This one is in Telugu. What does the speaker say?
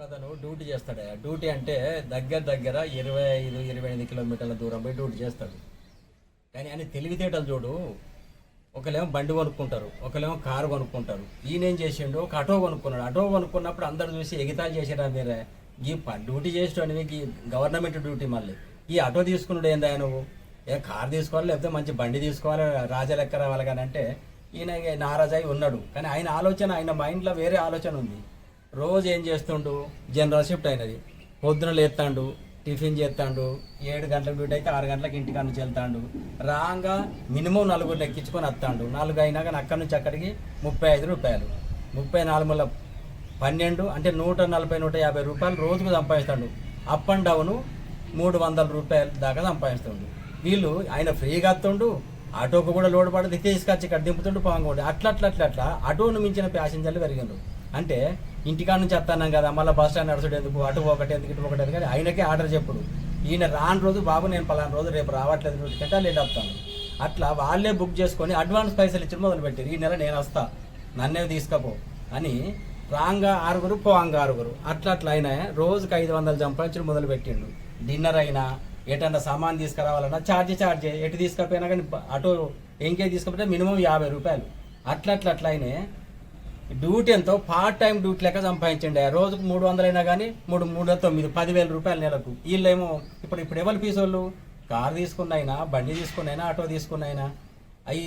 ఒకతను డ్యూటీ చేస్తాడు. డ్యూటీ అంటే దగ్గర దగ్గర ఇరవై ఐదు ఇరవై ఎనిమిది కిలోమీటర్ల దూరం పోయి డ్యూటీ చేస్తాడు. కానీ ఆయన తెలివితేటలు చూడు. ఒకలేమో బండి కొనుక్కుంటారు ఒకలేమో కారు కొనుక్కుంటారు. ఈయన ఏం చేసిండు ఒక ఆటో కొనుక్కున్నాడు. ఆటో కొనుక్కున్నప్పుడు అందరు చూసి ఎగితాలు చేసిరా మీరే? ఈ ప- డ్యూటీ చేసేటోనివి ఈ గవర్నమెంట్ డ్యూటీ మళ్ళీ. ఈ ఆటో తీసుకున్నాడు ఏందా నువ్వు? ఏ కారు తీసుకోవాలి లేకపోతే మంచి బండి తీసుకోవాలి? రాజా లెక్క రావాలి కానీ అంటే ఈయన నారాజాయి ఉన్నాడు. కానీ ఆయన ఆలోచన ఆయన మైండ్లో వేరే ఆలోచన ఉంది. రోజు ఏం చేస్తుండు? జనరల్ షిఫ్ట్ అయినది. పొద్దున లేస్తాడు టిఫిన్ చేస్తాడు ఏడు గంటల డ్యూటీ అయితే ఆరు గంటలకు ఇంటికాడ నుంచి వెళ్తాడు. రాగా మినిమం నలుగురు ఎక్కించుకొని వస్తాడు నాలుగు అయినా కానీ అక్కడి నుంచి అక్కడికి ముప్పై ఐదు రూపాయలు. ముప్పై నాలుగు మళ్ళీ పన్నెండు అంటే నూట నలభై నూట యాభై రూపాయలు రోజుకు సంపాదిస్తాడు. అప్ అండ్ డౌన్ మూడు వందల రూపాయలు దాకా సంపాదిస్తుండు. వీళ్ళు ఆయన ఫ్రీగా వస్తుండు ఆటోకు కూడా లోడ్ పడదు తీసుకొచ్చి ఇక్కడ దింపుతుండు పాంగోడు అట్లా అట్లా అట్లా అట్లా ఆటోను మించిన ప్యాసింజర్లు పెరిగిండ్రు అంటే ఇంటికాడ నుంచి వస్తున్నాం కదా మళ్ళీ బస్ స్టాండ్ నడుచుడు ఎందుకు అటు ఒకటి ఎందుకు ఇటు ఒకటి ఎందుకు ఆయనకే ఆర్డర్ చెప్పుడు. ఈయన రాని రోజు బాబు నేను పలానా రోజు రేపు రావట్లేదు డ్యూటీకంటే లేట్ వస్తాను. అట్లా వాళ్ళే బుక్ చేసుకొని అడ్వాన్స్ పైసలు ఇచ్చి మొదలు పెట్టారు ఈ నెల నేను వస్తా నన్నే తీసుకపో అని రాంగా ఆరుగురు పోంగా ఆరుగురు. అట్లా అట్లా ఆయన రోజుకి ఐదు వందలు సంపాదించడం మొదలు పెట్టిండు డిన్నర్ అయినా ఎటన్నా సామాన్ తీసుకురావాలన్నా ఛార్జ్ ఛార్జ్ ఎటు తీసుకపోయినా కానీ అటో ఇంకే తీసుకపోతే మినిమం యాభై రూపాయలు. అట్లా అట్లా అట్లా అయినా డ్యూటీ ఎంతో పార్ట్ టైం డ్యూటీ లెక్క సంపాదించండి. రోజుకు మూడు వందలైనా కానీ మూడు మూడు తొమ్మిది పదివేల రూపాయల నెలకు. వీళ్ళేమో ఇప్పుడు ఇప్పుడు ఎవరు ఫీజు వాళ్ళు కారు తీసుకున్నైనా బండి తీసుకున్నైనా ఆటో తీసుకున్నైనా. అవి